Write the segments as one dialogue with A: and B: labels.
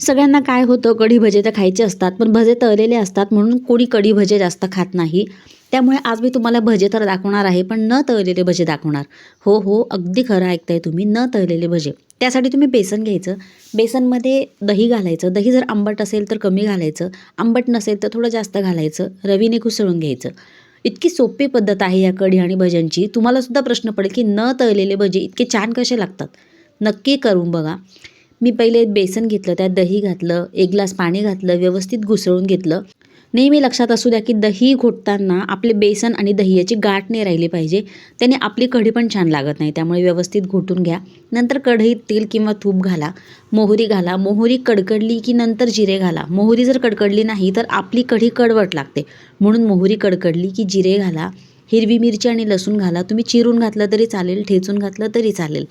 A: सगळ्यांना काय होतं? कढी भजे तर खायचे असतात पण भजे तळलेले असतात म्हणून कोणी कढी भजे जास्त खात नाही. त्यामुळे आज मी तुम्हाला भजे तर दाखवणार आहे पण न तळलेले भजे दाखवणार. हो हो अगदी खरं ऐकताय तुम्ही न तळलेले भजे. त्यासाठी तुम्ही बेसन घ्यायचं. बेसनमध्ये दही घालायचं. दही जर आंबट असेल तर कमी घालायचं. आंबट नसेल तर थोडं जास्त घालायचं. रवीने कुसळून घ्यायचं. इतकी सोपी पद्धत आहे या कढी आणि भज्यांची. तुम्हाला सुद्धा प्रश्न पडेल की न तळलेले भजे इतके छान कसे लागतात? नक्की करून बघा. मी पहिले बेसन घेतलं त्यात दही घातलं एक ग्लास पाणी घातलं व्यवस्थित घुसळून घेतलं. नेहमी लक्षात असू द्या की दही घोटताना आपले बेसन आणि दही याची गाठ नाही राहिली पाहिजे. त्याने आपली कढी पण छान लागत नाही त्यामुळे व्यवस्थित घोटून घ्या. नंतर कढईत तेल किंवा तूप घाला. मोहरी घाला. मोहरी कडकडली की नंतर जिरे घाला. मोहरी जर कडकडली नाही तर आपली कढी कडवट लागते. म्हणून मोहरी कडकडली की जिरे घाला. हिरवी मिरची आणि लसूण घाला. तुम्ही चिरून घातलं तरी चालेल ठेचून घातलं तरी चालेल.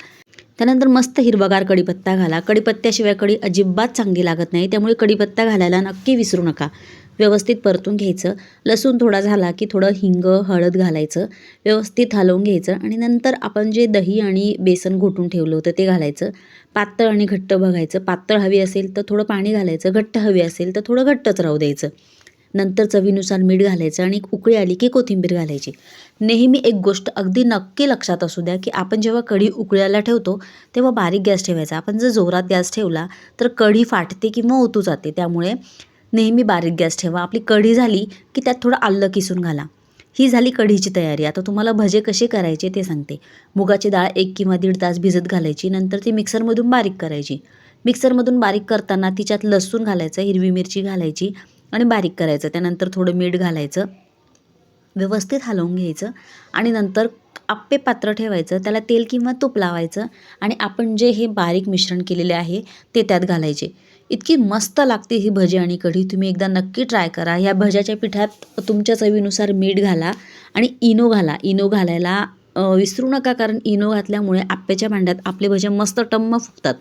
A: त्यानंतर मस्त हिरवागार कढीपत्ता घाला. कडीपत्त्याशिवाय कडी अजिबात चांगली लागत नाही. त्यामुळे कढीपत्ता घालायला नक्की विसरू नका. व्यवस्थित परतून घ्यायचं. लसूण थोडा झाला की थोडं हिंग हळद घालायचं. व्यवस्थित हलवून घ्यायचं आणि नंतर आपण जे दही आणि बेसन घोटून ठेवलं होतं ते घालायचं. पातळ आणि घट्ट बघायचं. पातळ हवी असेल तर थोडं पाणी घालायचं. घट्ट हवी असेल तर थोडं घट्टच राहू द्यायचं. नंतर चवीनुसार मीठ घालायचं आणि उकळी आली की कोथिंबीर घालायची. नेहमी एक गोष्ट अगदी नक्की लक्षात असू द्या की आपण जेव्हा कढी उकळ्याला ठेवतो तेव्हा बारीक गॅस ठेवायचा. आपण जर जोरात गॅस ठेवला तर कढी फाटते किंवा ओतू जाते. त्यामुळे नेहमी बारीक गॅस ठेवा. आपली कढी झाली की त्यात थोडं आलं किसून घाला. ही झाली कढीची तयारी. आता तुम्हाला भजे कसे करायचे ते सांगते. मुगाची डाळ एक किंवा दीड तास भिजत घालायची. नंतर ती मिक्सरमधून बारीक करायची. मिक्सरमधून बारीक करताना तिच्यात लसूण घालायचं हिरवी मिरची घालायची. आणि बारीक करायचं. त्यानंतर थोडं मीठ घालायचं. व्यवस्थित हलवून घ्यायचं. आणि नंतर आप्पे पात्र ठेवायचं. त्याला तेल किंवा तूप लावायचं. आणि आपण जे हे बारीक मिश्रण केलेले आहे ते त्यात घालायचे. इतकी मस्त लागते ही भजी आणि कढी. तुम्ही एकदा नक्की ट्राय करा. ह्या भज्याच्या पिठात तुमच्या चवीनुसार मीठ घाला आणि इनो घाला. इनो घालायला विसरू नका. कारण इनो घातल्यामुळे आप्प्याच्या भांड्यात आपले भजे मस्त टम्म फुगतात.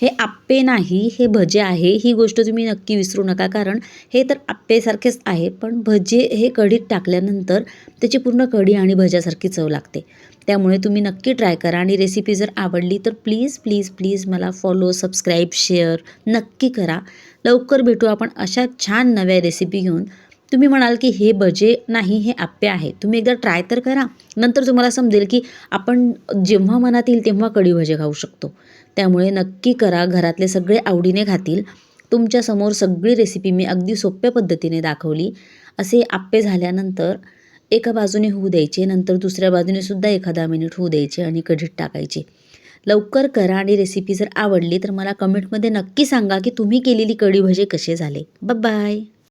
A: हे आप्पे नाही हे भजे आहे ही गोष्ट तुम्ही नक्की विसरू नका. कारण हे तर आप्पेसारखेच आहे पण भजे हे कढीत टाकल्यानंतर त्याची पूर्ण कढी आणि भज्यासारखी चव लागते. त्यामुळे तुम्ही नक्की ट्राय करा आणि रेसिपी जर आवडली तर प्लीज प्लीज प्लीज मला फॉलो सबस्क्राईब शेअर नक्की करा. लवकर भेटू आपण अशा छान नव्या रेसिपी घेऊन. तुम्ही म्हणाल की हे भजे नाही हे आप्पे आहे तुम्ही एकदा ट्राय तर करा. नंतर तुम्हाला समजेल की आपण जेव्हा मनात येईल तेव्हा कडी भजे खाऊ शकतो. त्यामुळे नक्की करा घरातले सगळे आवडीने खातील. तुमच्यासमोर सगळी रेसिपी मी अगदी सोप्या पद्धतीने दाखवली. असे आप्पे झाल्यानंतर एका बाजूने होऊ द्यायचे नंतर दुसऱ्या बाजूने सुद्धा एखादा मिनिट होऊ द्यायचे आणि कढीत टाकायचे. लवकर करा आणि रेसिपी जर आवडली तर मला कमेंटमध्ये नक्की सांगा की तुम्ही केलेली कढी भजे कसे झाले. बाय